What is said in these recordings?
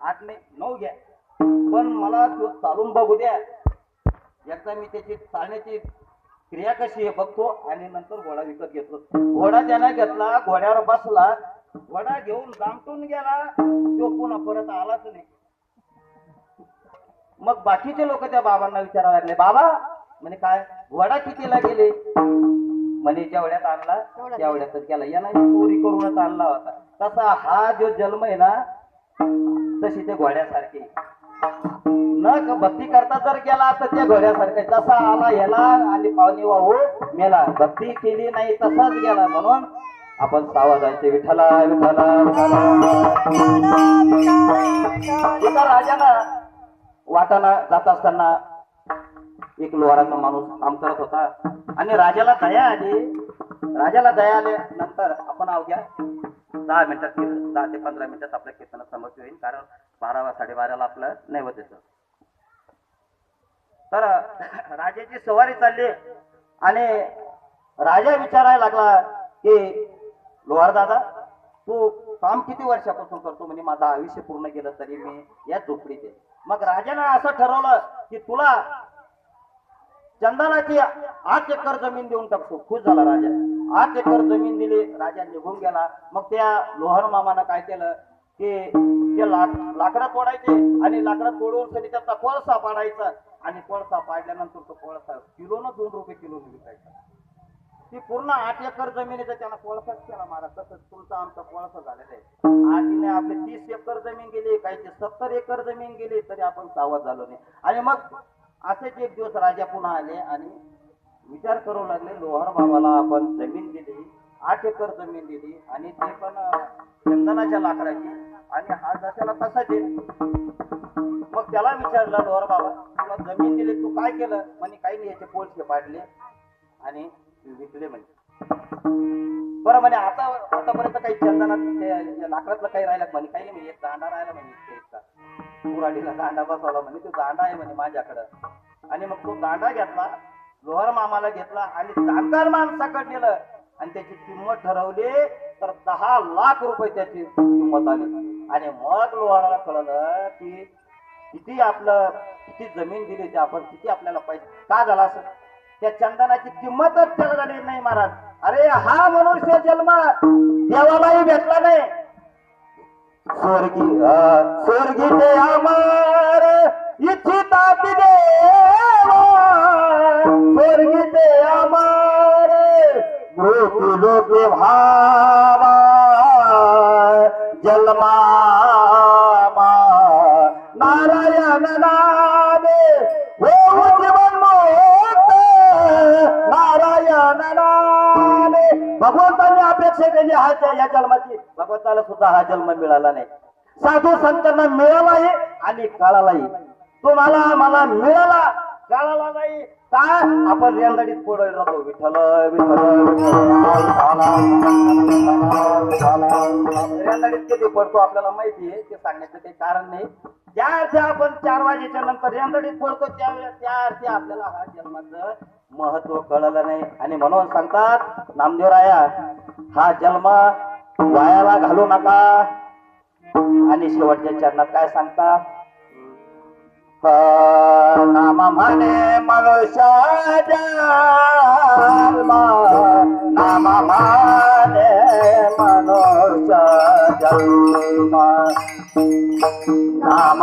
आठ नाही नऊ घ्या. पण मला तो चालून बघू द्या. एकदा मी त्याची चालण्याची क्रिया कशी आहे बघतो आणि नंतर घोडा विकत घेतो. घोडा त्याने घेतला घोड्यावर बसला घोडा घेऊन दामटून गेला तो पुन्हा परत आलाच नाही. मग बाकीचे लोक त्या बाबांना विचारायला लागले बाबा म्हणे काय घोडा कितीला गेले? म्हणे जेवढ्यात आणला तेवढ्यातच गेला. यानं चोरी करूनच आणला होता. तसा हा जो जन्म आहे ना तशी ते घोड्यासारखी. न भक्ती करता जर गेला तर त्या घोड्यासारखे. जसा आला याला आणि पावनी वाहू मेला. भक्ती केली नाही तसाच गेला म्हणून आपण सावधायचे विठ्ठला विठ्ठला विठ्ठला. एका राजाला वाटाणा जात असताना एक लोहाराचा माणूस काम करत होता. आणि राजाला दया आली. राजाला दया आले नंतर आपण अवघ्या दहा मिनिटात कीर्तन- दहा ते पंधरा मिनिटात आपल्या कीर्तनात समज होईल. कारण बारा साडेबाराला आपलं नैवेद्याचं. तर राजाची सवारी चालली. आणि राजा विचारायला लागला की लोहार दादा तू काम किती वर्षापासून करतो? म्हणजे माझं आयुष्य पूर्ण केलं तरी मी या झोपडीत मग राजाने असं ठरवलं की तुला चंदनाची आठ एकर जमीन देऊन टाकतो. खुश झाला राजा. आठ एकर जमीन दिली राजा निघून गेला. मग त्या लोहार मामानं काय केलं? की ते लाक लाकडं तोडायचे आणि लाकडं तोडून सनी त्याचा कोळसा पाडायचा. आणि कोळसा पाडल्यानंतर तो कोळसा किलोनं दोन रुपये किलोनं विकायचा. ती पूर्ण आठ एकर जमिनीचा त्याला कोळसाच केला महाराज तसंच तुमचा आमचा कोळसा झालेला आहे. आठने आपले तीस एकर जमीन गेली काहीची सत्तर एकर जमीन गेली तरी आपण सावध झालो नाही. आणि मग असेच एक दिवस राजा पुन्हा आले आणि विचार करू लागले लोहार बाबाला आपण जमीन दिली आठ एकर जमीन दिली आणि ते पण चंदनाच्या लाकडाची आणि हा जशाला तसाच आहे मग त्याला विचारलं लोहार बाबा तुला जमीन दिली तू काय केलं? म्हणे काही नाही याचे पोलचे पाडले आणि विकले म्हणजे बरं म्हणे आता आतापर्यंत काही चंदनात लाकडातलं काही राहिलं म्हणे काही नाही एक दांडा राहिला म्हणे इतका दांडा बसवला म्हणे तो दांडा आहे म्हणे माझ्याकडं. आणि मग तो दांडा घेतला लोहार मामाला घेतला आणि जाणकार माणसाकडे नेलं. आणि त्याची किंमत ठरवली तर दहा लाख रुपये त्याची किंमत आली. आणि मग लोहाराला कळलं की किती आपलं किती जमीन दिली ती आपण किती आपल्याला पैसे का झाला असं? त्या चंदनाची किंमतच त्याला झाली नाही महाराज. अरे हा मनुष्य जन्म देवालाही भेटला नाही. स्वर्गी स्वर्गी ते अमर इच्छिता देवा स्वर्गी ते अमर मृत्यू लोक भावा. जलमा नारायण नामे हो जीवन मोत. नारायण नामे भगवंतांनी अपेक्षा गेली हा या जन्माची. भगवंताला सुद्धा हा जन्म मिळाला नाही. साधू संतांना मिळालाही आणि काळालाही तुम्हाला मला मिळाला काळाला नाही. का आपण रेंदडीत पोडायला राहतो. विठ्ठल विठ्ठल रेंदडीत किती पडतो आपल्याला माहिती आहे. ते सांगण्याचं काही कारण नाही. ज्या अर्थी आपण चार वाजेच्या नंतर रेंदडीत पडतो त्यावेळेस त्या अर्थी आपल्याला हा जन्माचं महत्त्व कळलं नाही. आणि म्हणून सांगतात नामदेवराया हा जन्म वायाला घालू नका. आणि शेवटच्या चरणात काय सांगतात हा म्हणे मनुष्य जन्म नाम म्हणे मनुष्य जन्म नाम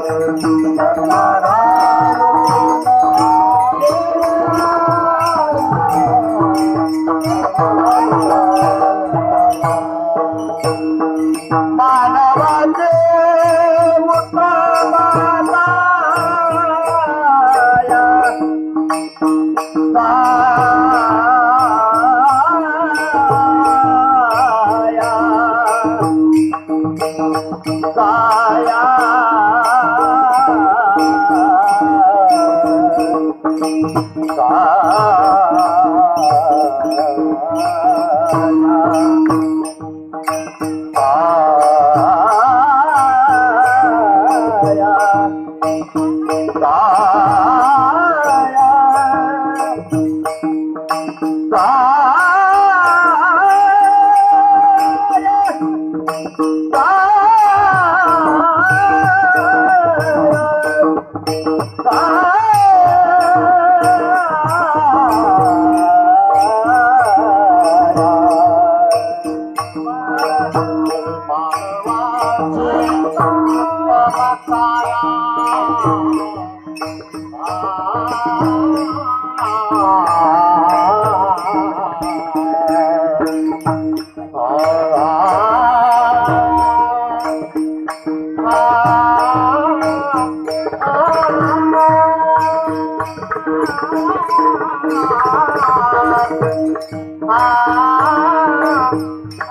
God. Ah